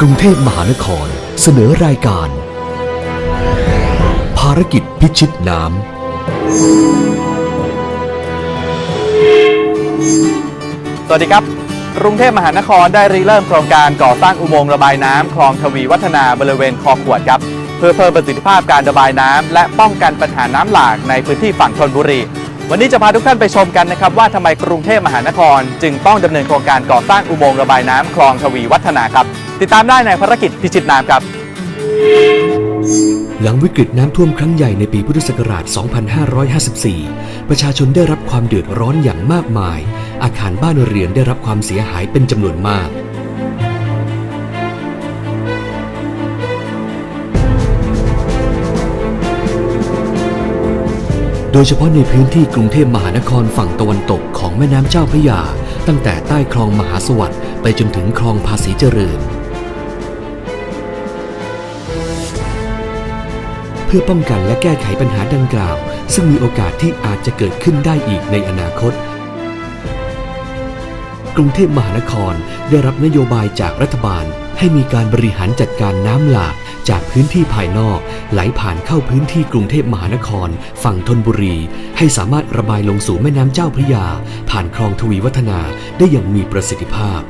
กรุงเทพมหานครเสนอรายการ ภารกิจพิชิตน้ำ สวัสดีครับ กรุงเทพมหานครได้ริเริ่มโครงการก่อสร้างอุโมงค์ระบายน้ำคลองทวีวัฒนาบริเวณคอขวดครับ เพื่อเพิ่มประสิทธิภาพการระบายน้ำและป้องกันปัญหาน้ำหลากในพื้นที่ฝั่งธนบุรี วันนี้จะพาทุกท่านไปชมกันนะครับว่าทำไมกรุงเทพมหานคร จึงต้องดำเนินโครงการก่อสร้างอุโมงค์ระบายน้ำคลองทวีวัฒนาครับ ติดตามได้ในภารกิจพิชิตน้ำครับ หลังวิกฤตน้ำท่วมครั้งใหญ่ในปีพุทธศักราช 2554 ประชาชนได้รับความเดือดร้อนอย่างมากมาย อาคารบ้านเรือนได้รับความเสียหายเป็นจำนวนมาก โดยเฉพาะในพื้นที่กรุงเทพมหานครฝั่งตะวันตกของแม่น้ำเจ้าพระยา ตั้งแต่ใต้คลองมหาสวัสดิ์ไปจนถึงคลองภาษีเจริญ พื่อป้องกันและแก้ไขปัญหาดังกล่าว ซึ่งมีโอกาสที่อาจจะเกิดขึ้นได้อีกในอนาคต กรุงเทพมหานครได้รับนโยบายจากรัฐบาล ให้มีการบริหารจัดการน้ำหลากจากพื้นที่ภายนอก ไหลผ่านเข้าพื้นที่กรุงเทพมหานคร ฝั่งธนบุรี ให้สามารถระบายลงสู่แม่น้ำเจ้าพระยา ผ่านคลองทวีวัฒนาได้อย่างมีประสิทธิภาพ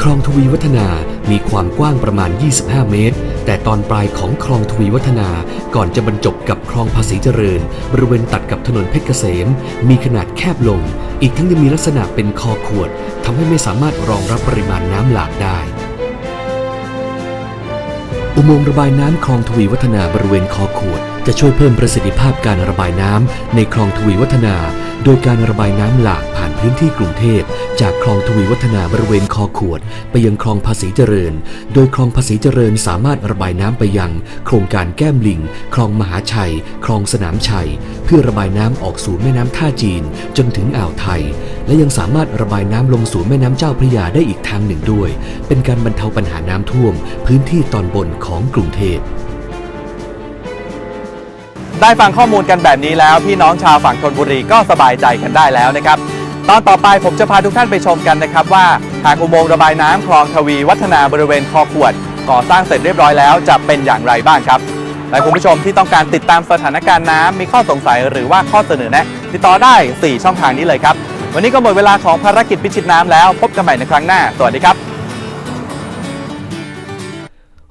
คลองทวีวัฒนามีความกว้างประมาณ 25 เมตร แต่ตอนปลายของคลองทวีวัฒนาก่อนจะบรรจบกับคลองภาษีเจริญ บริเวณตัดกับถนนเพชรเกษม มีขนาดแคบลง อีกทั้งยังมีลักษณะเป็นคอขวดทำให้ไม่สามารถรองรับปริมาณน้ำหลากได้อุโมงค์ระบายน้ำคลองทวีวัฒนาบริเวณคอขวด จะช่วยเพิ่มประสิทธิภาพการระบายน้ำในคลองทวีวัฒนา โดยการระบายน้ำหลากผ่านพื้นที่กรุงเทพ จากคลองทวีวัฒนาบริเวณคอขวด ไปยังคลองภาษีเจริญ โดยคลองภาษีเจริญสามารถระบายน้ำไปยัง โครงการแก้มลิง คลองมหาชัย คลองสนามชัย เพื่อระบายน้ำออกสู่แม่น้ำท่าจีน จนถึงอ่าวไทย และยังสามารถระบายน้ำลงสู่แม่น้ำเจ้าพระยาได้อีกทางหนึ่งด้วย เป็นการบรรเทาปัญหาน้ำท่วม พื้นที่ตอนบนของกรุงเทพ ได้ฟังข้อมูลกันแบบนี้แล้ว พี่น้องชาวฝั่งธนบุรีก็สบายใจกันได้แล้วนะครับตอนต่อไปผมจะพาทุกท่านไปชมกันนะครับว่าหากอุโมงค์ระบายน้ำคลองทวีวัฒนาบริเวณคอขวด ก่อสร้างเสร็จเรียบร้อยแล้วจะเป็นอย่างไรบ้างครับและคุณผู้ชมที่ต้องการติดตามสถานการณ์น้ำมีข้อสงสัยหรือว่าข้อเสนอแนะติดต่อได้ 4 ช่องทางนี้เลยครับ วันนี้ก็หมดเวลาของภารกิจพิชิตน้ำแล้ว พบกันใหม่ในครั้งหน้า สวัสดีครับ